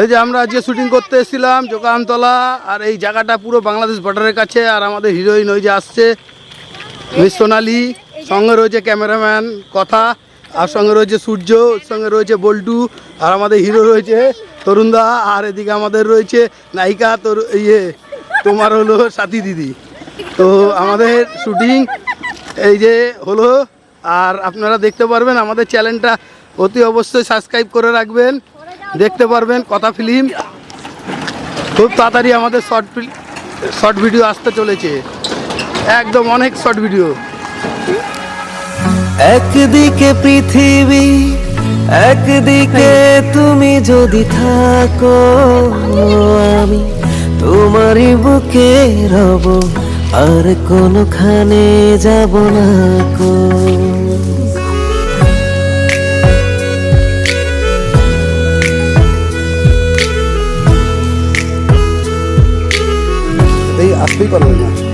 এই যে আমরা আজকে শুটিং করতে এসেছিলাম জোকানতলা আর এই জায়গাটা পুরো বাংলাদেশ বর্ডারের কাছে, আর আমাদের হিরোইন ওই যে আসছে মিস সোনালি। সঙ্গে রয়েছে ক্যামেরাম্যান কথা, আর সঙ্গে রয়েছে সূর্য, সঙ্গে রয়েছে বল্টু, আর আমাদের হিরো রয়েছে তরুণদা, আর এদিকে আমাদের রয়েছে নায়িকা, তোর ইয়ে তোমার হলো সাথী দিদি। তো আমাদের শুটিং এই যে হলো, আর আপনারা দেখতে পারবেন আমাদের চ্যানেলটা অতি অবশ্যই সাবস্ক্রাইব করে রাখবেন। দেখতে পারবেন কথা ফিল্ম খুব তাড়াতাড়ি আমাদের শর্ট শর্ট ভিডিও আসতে চলেছে। একদম অনেক শর্ট ভিডিও একদিকে পৃথিবী, একদিকে তুমি যদি থাকো, আমি তোমারই বুকে রব, আর কোনখানে যাব না কো। আসতেই পারবেন না।